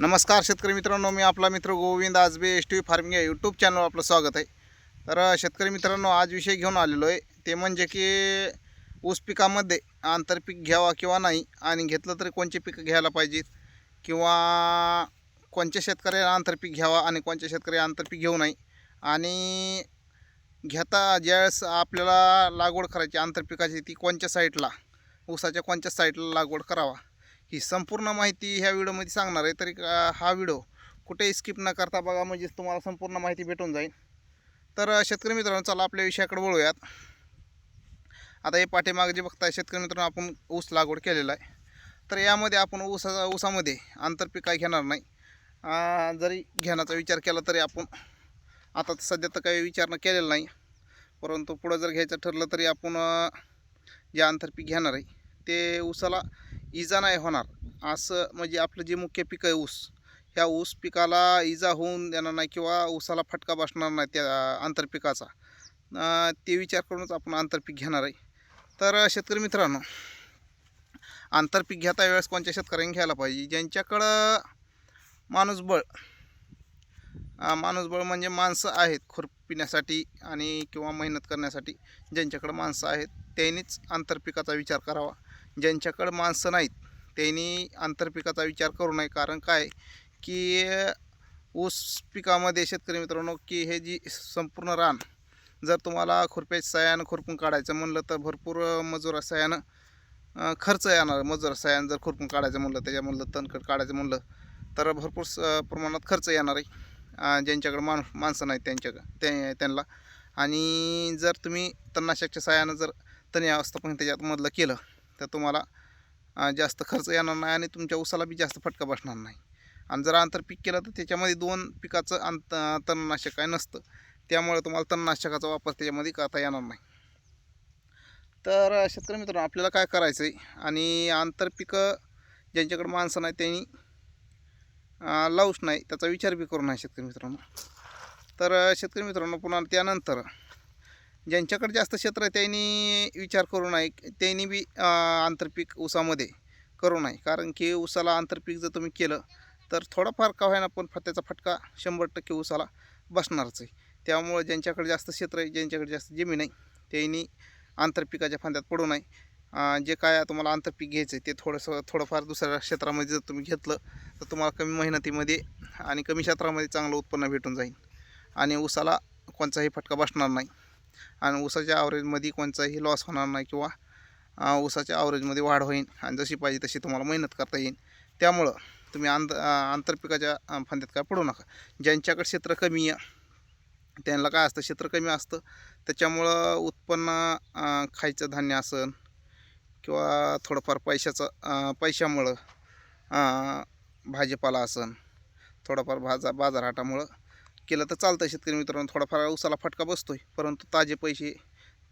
नमस्कार शेतकरी मित्रांनो मी आपला मित्र Govind Aajbe S T farming या यूट्यूब चॅनलवर आपलं स्वागत आहे. तर शेतकरी मित्रांनो आज विषय घेऊन आलेलो आहे. ते म्हणजे की ऊस पिकामध्ये आंतरपीक घ्यावा किंवा नाही आणि घेतलं तरी कोणचे पिकं घ्यायला पाहिजेत? किंवा कोणत्या शेतकऱ्याला आंतरपीक घ्यावा आणि कोणत्या शेतकरी आंतरपीक घेऊ नाही आणि घेता ज्यावेळेस आपल्याला लागवड करायची आंतरपिकाची ती कोणत्या साईडला ऊसाच्या कोणत्या साईडला लागवड करावा? ही संपूर्ण माहिती ह्या व्हिडिओमध्ये सांगणार आहे. तरी का- हा व्हिडिओ कुठेही स्किप न करता बघा म्हणजे तुम्हाला संपूर्ण माहिती भेटून जाईल. तर शेतकरी मित्रांनो चला आपल्या विषयाकडे वळूयात. आता हे पाठीमागे जे बघताय शेतकरी मित्रांनो आपण ऊस लागवड केलेला आहे. तर यामध्ये आपण ऊसा ऊसामध्ये आंतरपीक काय घेणार नाही. जरी घेण्याचा विचार केला तरी आपण आता तर सध्या तर काही विचार न केलेला नाही. परंतु पुढं जर घ्यायचं ठरलं तरी आपण जे आंतरपीक घेणार आहे ते ऊसाला इजा नाही होणार. असं म्हणजे आपलं जे मुख्य पीक आहे ऊस ह्या ऊस पिकाला इजा होऊन देणार नाही किंवा ऊसाला फटका बसणार नाही त्या आंतरपिकाचा ते विचार करूनच आपण आंतरपीक घेणार आहे. तर शेतकरी मित्रांनो आंतरपीक घेता वेळेस कोणत्या शेतकऱ्यांनी घ्यायला पाहिजे? ज्यांच्याकडं माणूसबळ माणूसबळ म्हणजे माणसं आहेत खुरपिण्यासाठी आणि किंवा मेहनत करण्यासाठी ज्यांच्याकडं माणसं आहेत त्यांनीच आंतरपिकाचा विचार करावा. ज्यांच्याकडं माणसं नाहीत त्यांनी आंतरपिकाचा विचार करू नये. कारण काय? की ऊस पिकामध्ये शेतकरी मित्रांनो की हे जी संपूर्ण रान जर तुम्हाला खुरप्याच्या सहाय्यानं खुरपून काढायचं म्हणलं तर भरपूर मजूर सहाय्यानं खर्च येणार. मजूर सहाय्यानं जर खुरपून काढायचं म्हणलं त्याच्यामधलं तणकट काढायचं म्हणलं तर भरपूर स प्रमाणात खर्च येणार आहे ज्यांच्याकडं माण माणसं नाहीत त्यांच्या ते त्यांना. आणि जर तुम्ही तणनाशकच्या सहाय्यानं जर तण व्यवस्थापन त्याच्यामधलं केलं तर तुम्हाला जास्त खर्च येणार नाही आणि तुमच्या ऊसाला बी जास्त फटका बसणार नाही. आणि जर आंतरपीक केलं तर त्याच्यामध्ये दोन पिकाचं अंत तणनाशक काय नसतं. त्यामुळे तुम्हाला तणनाशकाचा वापर त्याच्यामध्ये करता येणार नाही. तर शेतकरी मित्रांनो आपल्याला काय करायचं आहे आणि आंतरपिकं ज्यांच्याकडे माणसं नाही त्यांनी लावूच नाही त्याचा विचार बी करू नाही शेतकरी मित्रांनो. तर शेतकरी मित्रांनो पुन्हा त्यानंतर ज्यांच्याकडे जास्त क्षेत्र आहे त्यांनी विचार करू नये. त्यांनी बी आंतरपीक ऊसामध्ये करू नये. कारण की ऊसाला आंतरपीक जर तुम्ही केलं तर थोडाफार का होईना पण त्याचा फटका शंभर टक्के ऊसाला बसणारच आहे. त्यामुळं ज्यांच्याकडे जास्त क्षेत्र आहे ज्यांच्याकडे जास्त जमीन आहे त्यांनी आंतरपिकाच्या फांद्यात पडू नये. जे काय तुम्हाला आंतरपीक घ्यायचं आहे ते थोडंसं थोडंफार दुसऱ्या क्षेत्रामध्ये जर तुम्ही घेतलं तर तुम्हाला कमी मेहनतीमध्ये आणि कमी क्षेत्रामध्ये चांगलं उत्पन्न भेटून जाईल. आणि ऊसाला कोणताही फटका बसणार नाही. आणि ऊसाच्या आवरेजमध्ये कोणताही लॉस होणार नाही किंवा ऊसाच्या आवरेजमध्ये वाढ होईल आणि जशी पाहिजे तशी तुम्हाला मेहनत करता येईल. त्यामुळं तुम्ही आंत आंतरपिकाच्या फांद्यात काय पडू नका. ज्यांच्याकडे क्षेत्र कमी आहे त्यांना काय असतं? क्षेत्र कमी असतं. त्याच्यामुळं उत्पन्न खायचं धान्य असन किंवा थोडंफार पैशाचं पैशामुळं भाजीपाला असन थोडाफार बाजार बाजारहाटामुळं केलं तर चालतं शेतकरी मित्रांनो. थोडाफार ऊसाला फटका बसतोय. परंतु ताजे पैसे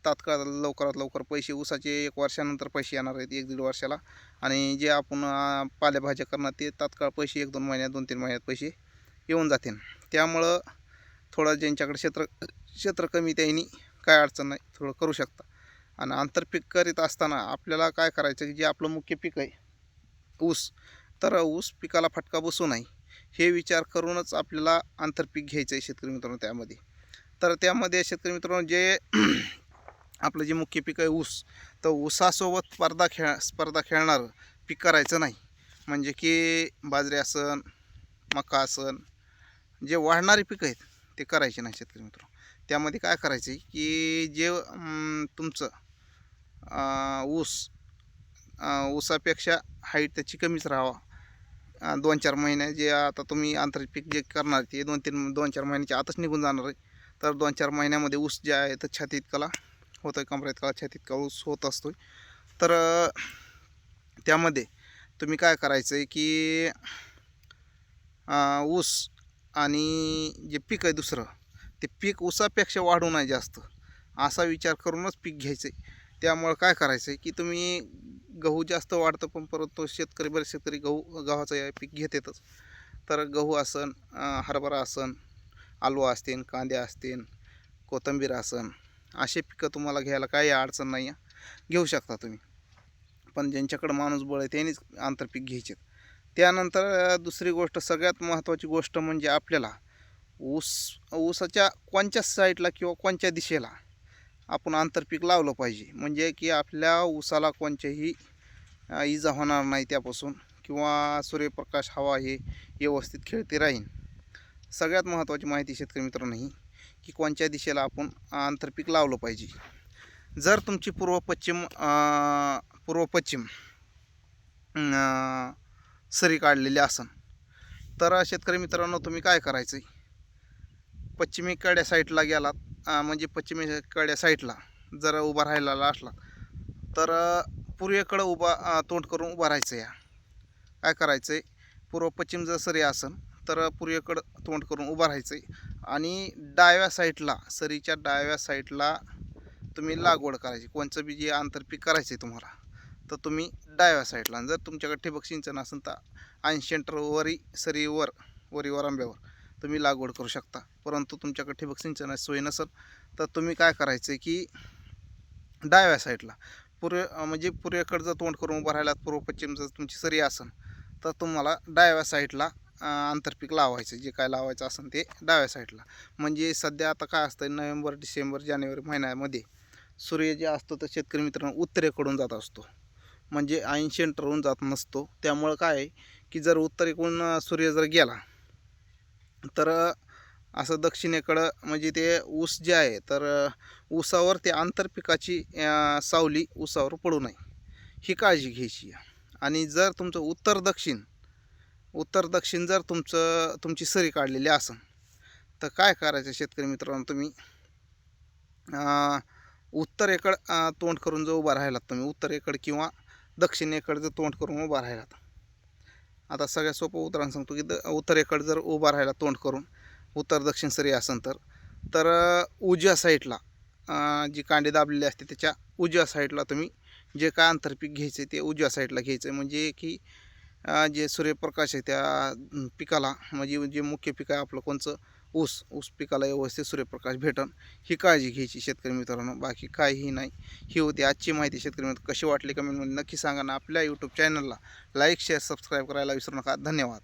तात्काळ लवकरात लवकर पैसे ऊसाचे एक वर्षानंतर पैसे येणार आहेत एक दीड वर्षाला. आणि जे आपण पालेभाज्या करणार ते तात्काळ पैसे एक दोन महिन्यात दोन तीन महिन्यात पैसे येऊन जातील. त्यामुळं थोडं ज्यांच्याकडे क्षेत्र क्षेत्र कमी त्यांनी काय अडचण नाही थोडं करू शकता. आणि आंतरपीक करीत असताना आपल्याला काय करायचं की जे आपलं मुख्य पीक आहे ऊस तर ऊस पिकाला फटका बसू नये हे विचार करूनच आपल्याला आंतरपीक घ्यायचं आहे शेतकरी मित्रांनो त्यामध्ये. तर त्यामध्ये शेतकरी मित्रांनो जे आपलं जे मुख्य पीक आहे ऊस तर ऊसासोबत स्पर्धा खेळ स्पर्धा खेळणारं पीक करायचं नाही. म्हणजे की बाजरी असन मका असन जे वाढणारे पिकं आहेत ते करायचे नाही शेतकरी मित्र. त्यामध्ये काय करायचं आहे की जे तुमचं ऊस उस, ऊसापेक्षा हाईट त्याची कमीच राहावा. दोन चार महिने जे आता तुम्ही आंतरिक पीक जे करणार ते दोन तीन दोन चार महिन्याच्या आतच निघून जाणार आहे. तर दोन चार महिन्यामध्ये ऊस जे आहे तर छाती इतकाला होतं आहे कमरा इतकाला छाती इतका ऊस होत असतो तर त्यामध्ये तुम्ही काय करायचं आहे की ऊस आणि जे पीक आहे दुसरं ते पीक ऊसापेक्षा वाढू नये जास्त. असा विचार करूनच पीक घ्यायचं आहे त्यामुळं काय करायचं आहे की तुम्ही गहू जास्त वाढतं पण परंतु शेतकरी बरेच शेतकरी गहू गव्हाचं हे पीक घेतातच तर गहू असन हरभरा असन आलू असतील कांदे असतील कोथिंबीर असन असे पिकं तुम्हाला घ्यायला काही अडचण नाही आहे घेऊ शकता तुम्ही. पण ज्यांच्याकडं माणूस बळ आहे त्यांनीच आंतरपीक घ्यायचे. त्यानंतर दुसरी गोष्ट सगळ्यात महत्त्वाची गोष्ट म्हणजे आपल्याला ऊस ऊसाच्या कोणत्या साईडला किंवा कोणत्या दिशेला आपण आंतरपीक लावलं पाहिजे. म्हणजे की आपल्या ऊसाला कोणत्याही इजा होणार नाही त्यापासून किंवा सूर्यप्रकाश हवा हे व्यवस्थित खेळते राहील सगळ्यात महत्त्वाची माहिती शेतकरी मित्रांनो ही की कोणत्या दिशेला आपण आंतरपीक लावलं पाहिजे. जर तुमची पूर्व पश्चिम पूर्व पश्चिम सरी काढलेली असन तर शेतकरी मित्रांनो तुम्ही काय करायचं आहे पश्चिमेकडे साईडला गेलात म्हणजे पश्चिमेकडे साईडला जर उभा राहिलेला असला तर पूर्वेकडं उभा तोंड करून उभा राहायचं या. काय करायचं आहे पूर्व पश्चिम जर सरी असेल तर पूर्वेकडं तोंड करून उभं राहायचं आहे आणि डाव्या साईडला सरीच्या डाव्या साईडला तुम्ही लागवड करायची. कोणचं बी जे आंतरपीक करायचं आहे तुम्हाला तर तुम्ही डाव्या साईडला. आणि जर तुमच्याकडे ठिबक सिंचन असेल तर ऐंशी वरी सरीवर वरीवर आंब्यावर. तुम्ही लागवड करू शकता. परंतु तुमच्याकडे ठिबक सिंचनाची सोय नसेल तर तुम्ही काय करायचं आहे की डाव्या साईडला पूर्व म्हणजे पूर्वेकडचं जर तोंड करून उभं राहिलात पूर्व पश्चिम जर तुमची सरी असेल तर तुम्हाला डाव्या साईडला आंतरपीक लावायचं जे काय लावायचं असेल ते डाव्या साईडला. म्हणजे सध्या आता काय असतं नोव्हेंबर डिसेंबर जानेवारी महिन्यामध्ये सूर्य जे असतो तर शेतकरी मित्रांनो उत्तरेकडून जात असतो. म्हणजे ऐंशी सेंटरहून जात नसतो. त्यामुळं काय आहे की जर उत्तरेकडून सूर्य जर गेला तर असं दक्षिणेकडं म्हणजे ते ऊस जे आहे तर ऊसावर ते आंतरपिकाची सावली ऊसावर पडू नये. ही काळजी घ्यायची. आणि जर तुमचं उत्तर दक्षिण उत्तर दक्षिण जर तुमचं तुमची सरी काढलेली असेल तर काय करायचं शेतकरी मित्रांनो तुम्ही? उत्तरेकडं तोंड करून जर उभा राहिलात तुम्ही उत्तरेकडं किंवा दक्षिणेकडं जर तोंड करून उभा राहिलात आता सगळ्यात सोपं उदाहरण सांगतो की द उत्तरेकडं जर उभा राहिला तोंड करून उत्तर दक्षिण सरी असेल तर तर उजव्या साईडला जी कांडी दाबलेली असते त्याच्या उजव्या साईडला तुम्ही जे काय आंतरपीक घ्यायचं आहे ते उजव्या साईडला घ्यायचं आहे म्हणजे की जे सूर्यप्रकाश आहे त्या पिकाला म्हणजे जे मुख्य पीक आहे आपलं कोणचं ऊस ऊस पिकाला व्यवस्थित सूर्यप्रकाश भेटन ही काळजी घ्यायची शेतकरी मित्रांनो. बाकी काहीही नाही. ही होती आजची माहिती. शेतकरी मित्र कशी वाटली कमेंटमध्ये नक्की सांगा ना आपल्या यूट्यूब चॅनलला लाईक शेअर सबस्क्राईब करायला विसरू नका. धन्यवाद.